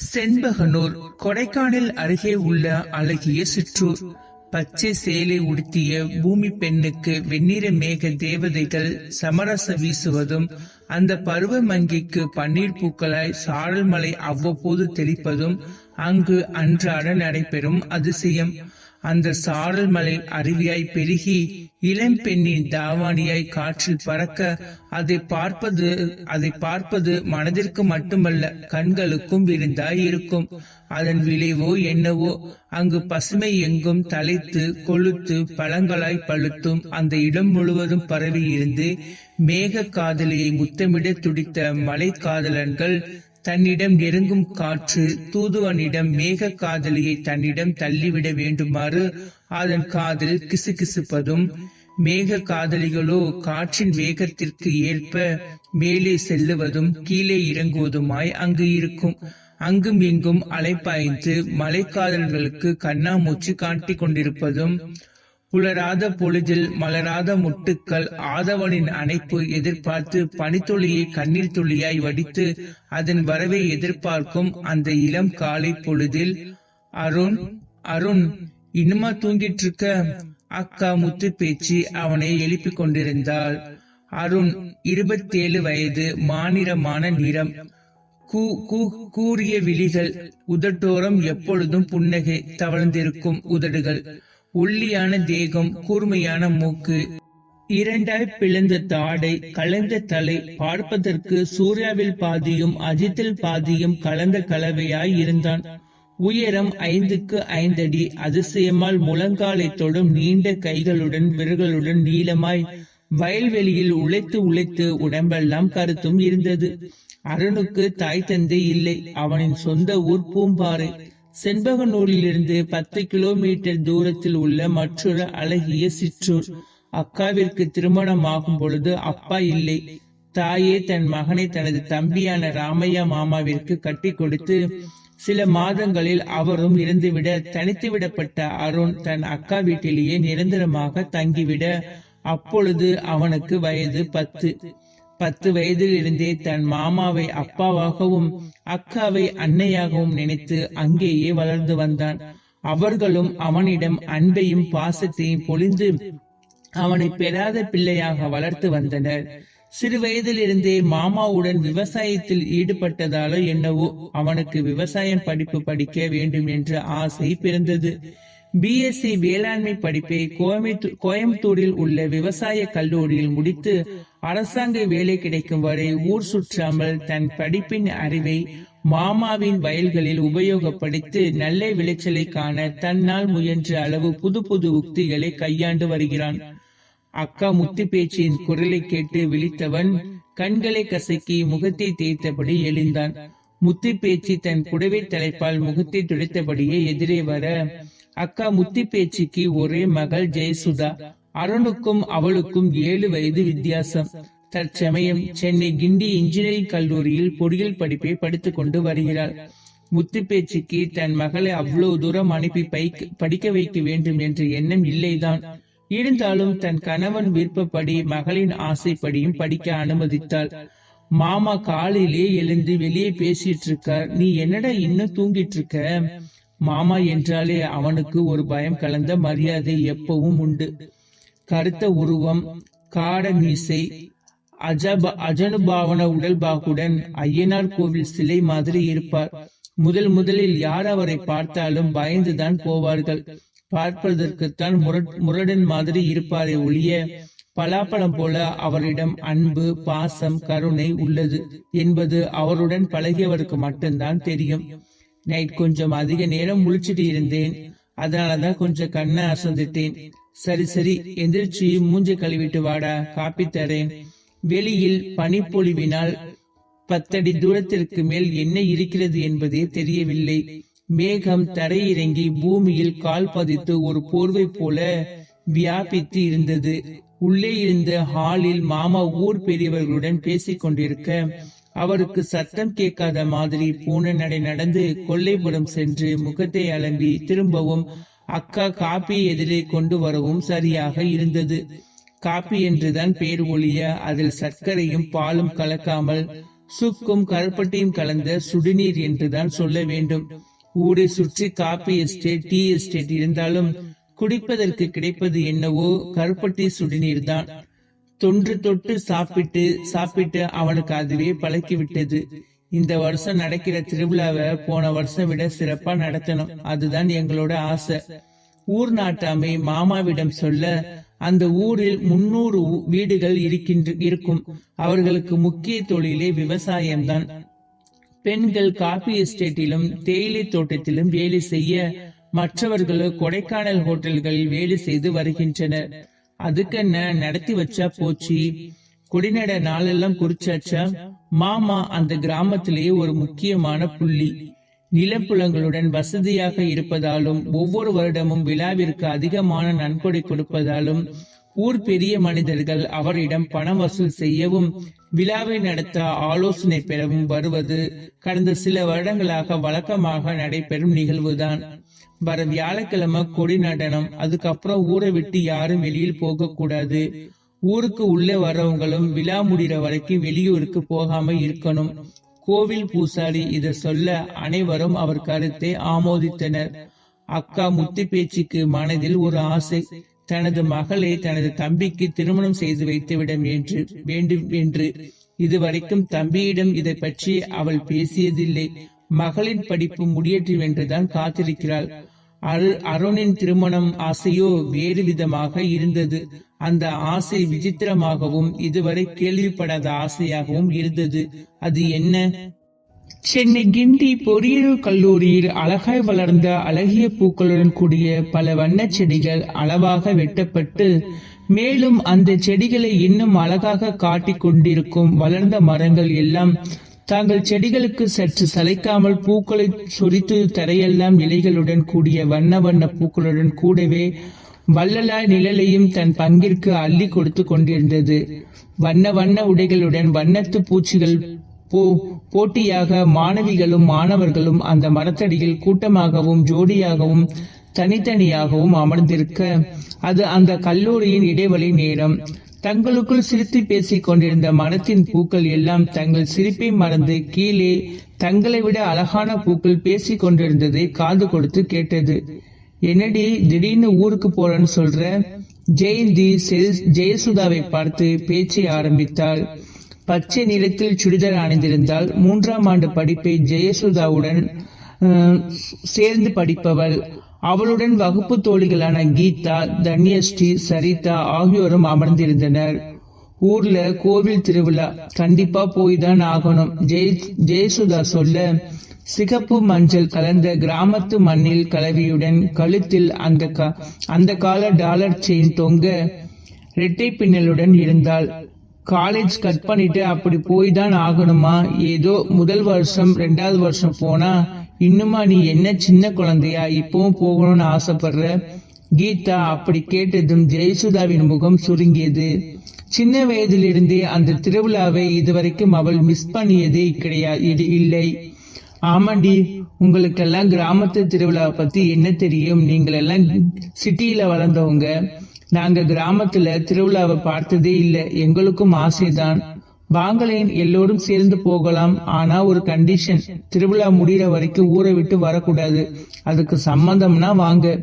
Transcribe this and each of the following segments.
செண்பகனூர் கொடைக்கானல் அருகே உள்ள அழகிய சிற்றூர். பச்சை சேலை உடுத்திய பூமி பெண்ணுக்கு வெண்ணிற மேக தேவதைகள் சமரச வீசுவதும் அந்த பருவ மங்கிக்கு பன்னீர் பூக்களாய் சாரல் மலை அவ்வப்போது தெளிப்பதும் அங்கு அன்றாட நடைபெறும் அதிசயம். அந்த சாரல் மலை அருவியாய் பெருகி இளம் பெண்ணின் தாவாணியாய் காற்றில் பறக்க அதை பார்ப்பது அதை பார்ப்பது மனதிற்கு மட்டுமல்ல கண்களுக்கும் விருந்தாய் இருக்கும் அதன் விளைவோ என்னவோ அங்கு பசுமை எங்கும் தலைத்து கொழுத்து பழங்களாய் பழுத்தும் அந்த இடம் முழுவதும் பரவி இருந்து மேக காதலியை முத்தமிட துடித்த மலை காதலன்கள் தன்னிடம் நெருங்கும் காற்று தூதுவனிடம் மேக காதலியை தன்னிடம் தள்ளிவிட வேண்டுமாறு அதன் காதல் கிசுகிசுப்பதும் மேக காதலிகளோ காற்றின் வேகத்திற்கு ஏற்ப மேலே செல்லுவதும் கீழே இறங்குவதுமாய் அங்கு இருக்கும். அங்கும் இங்கும் அலைப்பாய்ந்து மலைக்காதல்களுக்கு கண்ணாமூச்சி காட்டிக் கொண்டிருப்பதும் புலராத பொழுதில் மலராத முட்டுக்கள் ஆதவனின் அணைப்பு எதிர்பார்த்து பனித்துளியை கண்ணீர் துளியாய் வடித்து அதன் வரவை எதிர்பார்க்கும் அந்த இளம் காலை பொழுதில் அருண் அருண் இன்னுமா தூங்கிட்டு இருக்க அக்கா முத்து பேச்சு அவனை எழுப்பிக் கொண்டிருந்தாள். அருண் இருபத்தேழு வயது மாநிலமான நிறம். கூ கூ கூறிய விழிகள் உதட்டோரம் எப்பொழுதும் புன்னகை தவழ்ந்திருக்கும் உதடுகள். ஒல்லியான தேகம் கூர்மையான மூக்கு. இரண்டாய் பிளந்த தாடை கலந்த தலை பார்ப்பதற்கு சூர்யாவில் பாதியும் அஜித்தில் பாதியும் கலந்த கலவையாய் இருந்தான். உயரம் ஐந்துக்கு ஐந்தடி அதிசயமால் முழங்காலை தொடும் நீண்ட கைகளுடன் விரல்களுடன் நீளமாய் வயல்வெளியில் உழைத்து உழைத்து உடம்பெல்லாம் கருத்தும் இருந்தது. அருணுக்கு தாய் தந்தை இல்லை அவனின் சொந்த ஊர் பூம்பாறை. செண்பகனூரிலிருந்து பத்து கிலோமீட்டர் தூரத்தில் உள்ள மற்றொரு அழகிய சிற்றூர். அக்காவிற்கு திருமணமாகும் பொழுது அப்பா இல்லை. தாயே தன் மகனை தனது தம்பியான ராமையா மாமாவிற்கு கட்டி கொடுத்து சில மாதங்களில் அவரும் இறந்துவிட தனித்து விடப்பட்ட அருண் தன் அக்கா வீட்டிலேயே நிரந்தரமாக தங்கிவிட அப்பொழுது அவனுக்கு வயது பத்து. பத்து வயதில் இருந்தே தன் மாமாவை அப்பாவாகவும் அக்காவை அன்னையாகவும் நினைத்து அங்கேயே வளர்ந்து வந்தான். அவர்களும் அவனிடம் அன்பையும் பாசத்தையும் பொழிந்து அவனை பெறாத பிள்ளையாக வளர்த்து வந்தனர். சிறு வயதிலிருந்தே மாமாவுடன் விவசாயத்தில் ஈடுபட்டதாலோ என்னவோ அவனுக்கு விவசாயம் படிப்பு படிக்க வேண்டும் என்ற ஆசை பிறந்தது. பிஎஸ்சி வேளாண்மை படிப்பை கோயம்புத்தூரில் உள்ள விவசாய கல்லூரியில் முடித்து அரசாங்க வேலை கிடைக்கும் வரை ஊர் சுற்றாமல் தன் படிப்பின் அறிவை மாமாவின் வயல்களில் உபயோகப்படுத்தி நல்ல விளைச்சலை காண தன்னால் முயன்ற அளவு புது புது உக்திகளை கையாண்டு வருகிறான். அக்கா முத்து பேச்சின் குரலை கேட்டு விழித்தவன் கண்களை கசக்கி முகத்தை தேய்த்தபடி எழுந்தான். முத்து பேச்சு தன் புடவை தலைப்பால் முகத்தை துடைத்தபடியே எதிரே வர அக்கா முத்தி பேச்சிக்கு ஒரே மகள் ஜெயசுதா. அருணுக்கும் அவளுக்கும் ஏழு வயது வித்தியாசம். தற்சமயம் சென்னை கிண்டி இன்ஜினியரிங் கல்லூரியில் பொறியியல் படிப்பை படித்துக் கொண்டு வருகிறாள். முத்து பேச்சுக்கு தன் மகளை அவ்வளவு தூரம் அனுப்பி படிக்க வைக்க வேண்டும் என்ற எண்ணம் இல்லைதான். இருந்தாலும் தன் கணவன் விருப்பப்படி மகளின் ஆசைப்படியும் படிக்க அனுமதித்தாள். மாமா காலையிலே எழுந்து வெளியே பேசிட்டு இருக்கார். நீ என்னடா இன்னும் தூங்கிட்டு இருக்க? மாமா என்றாலே அவனுக்கு ஒரு பயம் கலந்த மரியாதை எப்பவும் உண்டு. கருத்த உருவம் காட மீசை அஜப அஜனுபாவன உடல்பாகுடன் ஐயனார் கோவில் சிலை மாதிரி இருப்பார். முதல் முதலில் யார் அவரை பார்த்தாலும் பயந்துதான் போவார்கள். பார்ப்பதற்குத்தான் முரட் முரடன் மாதிரி இருப்பாரே ஒழிய பலாப்பழம் போல அவரிடம் அன்பு பாசம் கருணை உள்ளது என்பது அவருடன் பழகியவருக்கு மட்டும்தான் தெரியும். நைட் கொஞ்சம் அதிக நேரம் முழிச்சிட்டு இருந்தேன். அதனாலதான் கொஞ்சம் கண்ணை அசந்துட்டேன் சரி சரி எந்திரிச்சு மூஞ்ச கழுவிட்டு வாடா காப்பி தரேன். வெளியில் பனிப்பொழிவினால் பத்தடி தூரத்திற்கு மேல் என்ன இருக்கிறது என்பதே தெரியவில்லை. மேகம் தரையிறங்கி பூமியில் கால் பதித்து ஒரு போர்வை போல வியாபித்து இருந்தது. உள்ளே இருந்த ஹாலில் மாமா ஊர் பெரியவர்களுடன் பேசிக் கொண்டிருக்க அவருக்கு சத்தம் கேட்காத மாதிரி பூனை நடை நடந்து கொல்லைப்புறம் சென்று முகத்தை அலம்பி திரும்பவும் அக்கா காப்பியை எதிரே கொண்டு வரவும் சரியாக இருந்தது. காப்பி என்றுதான் பேர் ஒழிய அதில் சர்க்கரையும் பாலும் கலக்காமல் சுக்கும் கருப்பட்டியும் கலந்த சுடுநீர் என்றுதான் சொல்ல வேண்டும். ஊரை சுற்றி காபி எஸ்டேட் டீ எஸ்டேட் இருந்தாலும் குடிப்பதற்கு கிடைப்பது என்னவோ கருப்பட்டி சுடுநீர் தான் தொன்று தொட்டு சாப்பிட்டு சாப்பிட்டு அவனுக்கு அதுவே பழக்கிவிட்டது. இந்த வருஷம் நடக்கிற திருவிழாவை போன வருஷம் விட சிறப்பா நடத்தணும். அதுதான் எங்களோட ஆசை. ஊர் நாட்டாமை மாமாவிடம் சொல்ல அந்த ஊரில் முன்னூறு வீடுகள் இருக்கின்ற இருக்கும். அவர்களுக்கு முக்கிய தொழிலே விவசாயம்தான். பெண்கள் காபி எஸ்டேட்டிலும் தேயிலை தோட்டத்திலும் வேலை செய்ய மற்றவர்களோ கொடைக்கானல் ஹோட்டல்களில் வேலை செய்து வருகின்றனர். அதுக்கென்ன நடத்தி வச்சா போச்சு? குடிநட நாளெல்லாம் குறிச்சாச்சா? மாமா அந்த கிராமத்திலேயே ஒரு முக்கியமான புள்ளி. நிலப்புலங்களுடன் வசதியாக இருப்பதாலும் ஒவ்வொரு வருடமும் விழாவிற்கு அதிகமான நன்கொடை கொடுப்பதாலும் ஊர் பெரிய மனிதர்கள் அவரிடம் பணம் வசூல் செய்யவும் விழாவை நடத்த ஆலோசனை பெறவும் வருவது கடந்த சில வருடங்களாக வழக்கமாக நடைபெறும் நிகழ்வுதான். வர வியாழக்கிழமை கொடி நடனம். அதுக்கப்புறம் ஊரை விட்டு யாரும் வெளியில் போக கூடாது ஊருக்கு உள்ளே வரவங்களும் விழா முடிகிற வரைக்கும் வெளியூருக்கு போகாம இருக்கணும். கோவில் பூசாரி இதை சொல்ல அனைவரும் அவர் கருத்தை ஆமோதித்தனர். அக்கா முத்து பேச்சுக்கு மனதில் ஒரு ஆசை. தனது மகளை தனது தம்பிக்கு திருமணம் செய்து வைத்துவிடும் என்று வேண்டும் என்று. இதுவரைக்கும் தம்பியிடம் இதை பற்றி அவள் பேசியதில்லை. மகளின் படிப்பு முடியட்டும் என்றுதான் காத்திருக்கிறாள். அரு அருணின் திருமணம் ஆசையோ வேறு விதமாக இருந்தது. அந்த ஆசை விசித்திரமாகவும் இதுவரை கேள்விப்படாத ஆசையாகவும் இருந்தது. அது என்ன? சென்னை கிண்டி பொறியியல் கல்லூரியில் அழகாய் வளர்ந்த அழகிய பூக்களுடன் கூடிய பல வண்ண செடிகள் அளவாக வெட்டப்பட்டு மேலும் அந்த செடிகளை இன்னும் அழகாக காட்டிக் கொண்டிருக்கும் வளர்ந்த மரங்கள் எல்லாம் தாங்கள் செடிகளுக்கு சற்று சளைக்காமல் பூக்களை சொரித்து தரையெல்லாம் இலைகளுடன் கூடிய வண்ண வண்ண பூக்களுடன் கூடவே வள்ளலாய் நிழலையும் தன் பங்கிற்கு அள்ளி கொடுத்து கொண்டிருந்தது. வண்ண வண்ண உடைகளுடன் வண்ணத்து பூச்சிகள் போ போட்டியாக மாணவிகளும் மாணவர்களும் அந்த மரத்தடியில் கூட்டமாகவும் ஜோடியாகவும் தனித்தனியாகவும் அமர்ந்திருக்க அது அந்த கல்லூரியின் இடைவெளி நேரம். தங்களுக்குள் சிரித்து பேசிக் கொண்டிருந்த மனத்தின் பூக்கள் எல்லாம் தங்கள் சிரிப்பை மறந்து கீழே தங்களை விட அழகான பூக்கள் பேசிக் கொண்டிருந்ததை காது கொடுத்து கேட்டது. என்னடி திடீர்னு ஊருக்கு போறேன்னு சொல்ற? ஜெயந்தி செல்- ஜெயசுதாவை பார்த்து பேச்சை ஆரம்பித்தாள். பச்சை நிறத்தில் சுடிதார் அணிந்திருந்தால் மூன்றாம் ஆண்டு படிப்பை ஜெயசுதாவுடன் சேர்ந்து படிப்பவள். அவளுடன் வகுப்பு தோழிகளான கீதா தன்யஸ்ரீ சரிதா ஆகியோரும் அமர்ந்திருந்தனர். ஊர்ல கோவில் திருவிழா. கண்டிப்பா போய் தான் ஆகணும். ஜெய ஜெயசுதா சொல்ல சிகப்பு மஞ்சள் கலந்த கிராமத்து மண்ணில் கலவியுடன் கழுத்தில் அந்த கா- அந்த கால டாலர் செயின் தொங்க இரட்டை பின்னலுடன் இருந்தாள். காலேஜ் கட் பண்ணிட்டு அப்படி போய் தான் ஆகணுமா? ஏதோ முதல் வருஷம் ரெண்டாவது வருஷம் போனா இன்னுமா நீ என்ன சின்ன குழந்தையா இப்பவும் போகணும்னு ஆசைப்படுற? கீதா அப்படி கேட்டதும் ஜெயசுதாவின் முகம் சுருங்கியது. சின்ன வயதிலிருந்தே அந்த திருவிழாவை இதுவரைக்கும் அவள் மிஸ் பண்ணியதே கிடையாது இல்லை. ஆமாண்டி உங்களுக்கெல்லாம் கிராமத்து திருவிழாவை பத்தி என்ன தெரியும்? நீங்கள் எல்லாம் சிட்டியில வளர்ந்தவங்க. நாங்க கிராமத்துல திருவிழாவை பார்த்ததே இல்ல. எங்களுக்கும் ஆசைதான். வாங்களேன் எல்லோரும் சேர்ந்து போகலாம். ஆனா ஒரு கண்டிஷன் திருவிழா முடிகிற வரைக்கும் ஊரை விட்டு வரக்கூடாது. அதுக்கு சம்மந்தம்னா வாங்க.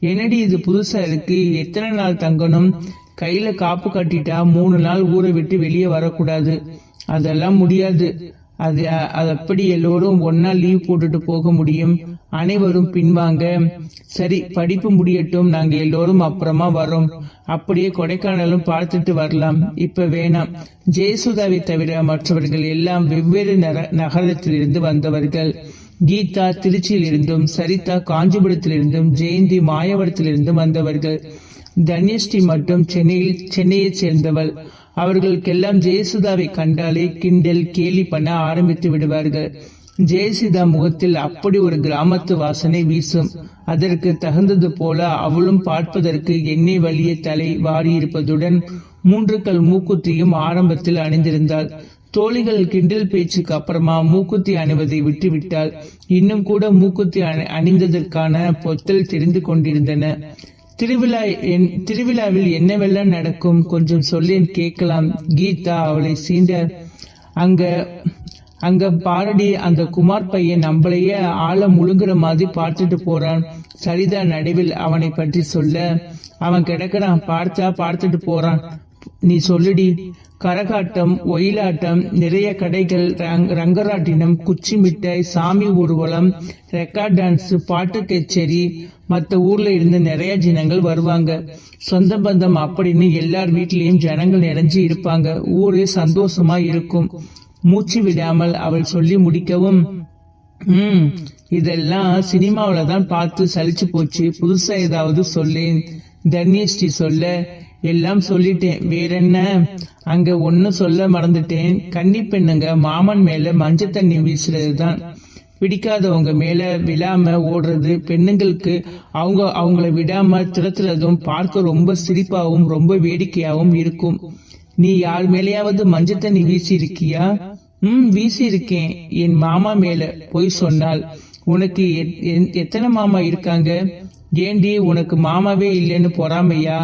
என்னடி இது புதுசா இருக்கு? எத்தனை நாள் தங்கணும்? கையில காப்பு கட்டிட்டா மூணு நாள் ஊரை விட்டு வெளியே வரக்கூடாது. அதெல்லாம் முடியாது. அது அது அப்படி எல்லோரும் ஒன்னா லீவ் போட்டுட்டு போக முடியும். அனைவரும் பின்வாங்க. சரி படிப்பு முடியட்டும். நாங்க எல்லோரும் அப்புறமா வரோம் அப்படியே கொடைக்கானலும் பார்த்துட்டு வரலாம். இப்ப வேணாம். ஜெயசுதாவை தவிர மற்றவர்கள் எல்லாம் வெவ்வேறு நர- நகரத்திலிருந்து வந்தவர்கள். கீதா திருச்சியிலிருந்தும் சரிதா காஞ்சிபுரத்திலிருந்தும் ஜெயந்தி மாயவரத்திலிருந்தும் வந்தவர்கள். தன்யஸ்ரீ மட்டும் சென்னையில் சென்னையைச் சேர்ந்தவள். அவர்களுக்கெல்லாம் ஜெயசுதாவை கண்டாலே கிண்டல் கேலி பண்ண ஆரம்பித்து விடுவார்கள். ஜெயசீதா முகத்தில் அப்படி ஒரு கிராமத்து வாசனை வீசும். அதற்கு தகுந்தது போல அவளும் பார்ப்பதற்கு எண்ணெய் வலிய தலை வாரியிருப்பதுடன் மூன்று கல் மூக்குத்தியும் ஆரம்பத்தில் அணிந்திருந்தாள். தோழிகள் கிண்டல் பேச்சுக்கு அப்புறமா மூக்குத்தி அணிவதை விட்டுவிட்டாள். இன்னும் கூட மூக்குத்தி அணி- அணிந்ததற்கான பொத்தல் தெரிந்து கொண்டிருந்தன. திருவிழா என் திருவிழாவில் என்னவெல்லாம் நடக்கும் கொஞ்சம் சொல்லேன் கேட்கலாம். கீதா அவளை சீண்ட அங்க அங்க பாரடி அந்த குமார் பையன் நம்மளையே ஆள முழுங்குற மாதிரி பார்த்துட்டு போறான். சரிதா நடுவில் அவனை பற்றி சொல்ல அவன் கிடக்குறான் பார்த்தா பார்த்துட்டு போறான். நீ சொல்லுடி. கரகாட்டம் ஒயிலாட்டம் நிறைய கடைகள் ரங்- ரங்கராட்டினம் குச்சி மிட்டாய் சாமி ஊர்வலம் ரெக்கார்ட் டான்ஸ் பாட்டு கச்சேரி மற்ற ஊர்ல இருந்து நிறைய ஜனங்கள் வருவாங்க. சொந்த பந்தம் அப்படின்னு எல்லார் வீட்லயும் ஜனங்கள் நிறைஞ்சு இருப்பாங்க. ஊரே சந்தோஷமா இருக்கும். மூச்சு விடாமல் அவள் சொல்லி முடிக்கவும் ம் இதெல்லாம் சினிமாவில தான் பார்த்து சலிச்சு போச்சு. புதுசா ஏதாவது சொல்லேன் தன்யஸ்ரீ சொல்ல எல்லாம் சொல்லிட்டேன். வேற என்ன அங்க ஒண்ணு சொல்ல மறந்துட்டேன். கன்னி பெண்ணுங்க மாமன் மேல மஞ்சள் தண்ணி வீசுறது தான் பிடிக்காதவங்க மேல விழாம ஓடுறது. பெண்ணுங்களுக்கு அவங்க அவங்கள விடாம திறத்துறதும் பார்க்க ரொம்ப சிரிப்பாவும் ரொம்ப வேடிக்கையாவும் இருக்கும். நீ யார் மேலேயாவது மஞ்சள் தண்ணி வீசி இருக்கியா ம் வீசி இருக்கேன் என் மாமா மேல போய் சொன்னால் உனக்கு எத்- எத்தனை மாமா இருக்காங்க? ஏண்டி உனக்கு மாமாவே இல்லைன்னு பொறாமையா?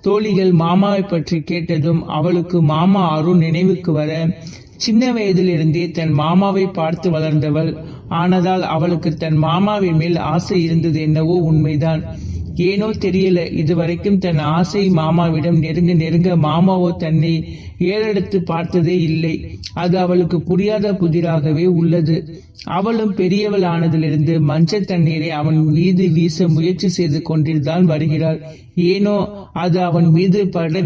தோழிகள் மாமாவை பற்றி கேட்டதும் அவளுக்கு மாமா அருண் நினைவுக்கு வர சின்ன வயதிலிருந்தே தன் மாமாவை பார்த்து வளர்ந்தவள். ஆனதால் அவளுக்கு தன் மாமாவின் மேல் ஆசை இருந்தது என்னவோ உண்மைதான். ஏனோ தெரியல. இதுவரைக்கும் தன் ஆசை மாமாவிடம் நெருங்க நெருங்க மாமாவோ தன்னை ஏறெடுத்து பார்த்ததே இல்லை. அது அவளுக்கு புரியாத புதிராகவே உள்ளது. அவளும் பெரியவள் ஆனதிலிருந்து மஞ்சள் தண்ணீரை அவன் மீது வீச முயற்சி செய்து கொண்டிருந்தான் வருகிறாள். ஏனோ அது அவன் மீது பட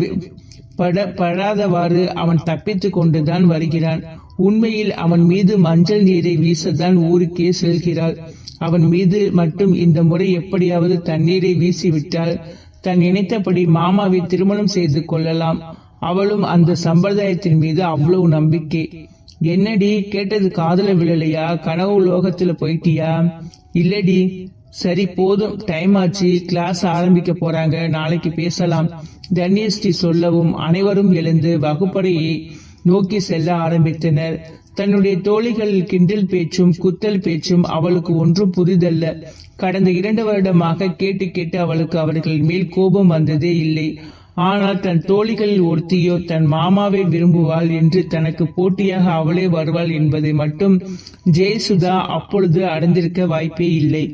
பட படாதவாறு அவன் தப்பித்து கொண்டுதான் வருகிறான். உண்மையில் அவன் மீது மஞ்சள் நீரை வீசத்தான் ஊருக்கே செல்கிறாள். அவன் மீது மட்டும் இந்த முறை எப்படியாவது தண்ணீரை வீசிவிட்டால் தன் நினைத்தபடி மாமாவை திருமணம் செய்து கொள்ளலாம். அவளும் அந்த சம்பிரதாயத்தின் மீது அவ்வளவு நம்பிக்கை. என்னடி கேட்டது காதல விழலையா? கனவு லோகத்துல போயிட்டியா? இல்லடி. சரி போதும். டைம் ஆச்சு. கிளாஸ் ஆரம்பிக்க போறாங்க. நாளைக்கு பேசலாம். தன்யஸ்ரீ சொல்லவும் அனைவரும் எழுந்து வகுப்பறையை நோக்கி செல்ல ஆரம்பித்தனர். தன்னுடைய தோழிகள் கிண்டல் பேச்சும் குத்தல் பேச்சும் அவளுக்கு ஒன்றும் புதிதல்ல. கடந்த இரண்டு வருடமாக கேட்டு கேட்டு அவளுக்கு அவர்கள் மேல் கோபம் வந்ததே இல்லை. ஆனால் தன் தோழிகளில் ஒருத்தியோ தன் மாமாவை விரும்புவாள் என்று தனக்கு போட்டியாக அவளே வருவாள் என்பதை மட்டும் ஜெயசுதா அப்பொழுது அடைந்திருக்க வாய்ப்பே இல்லை.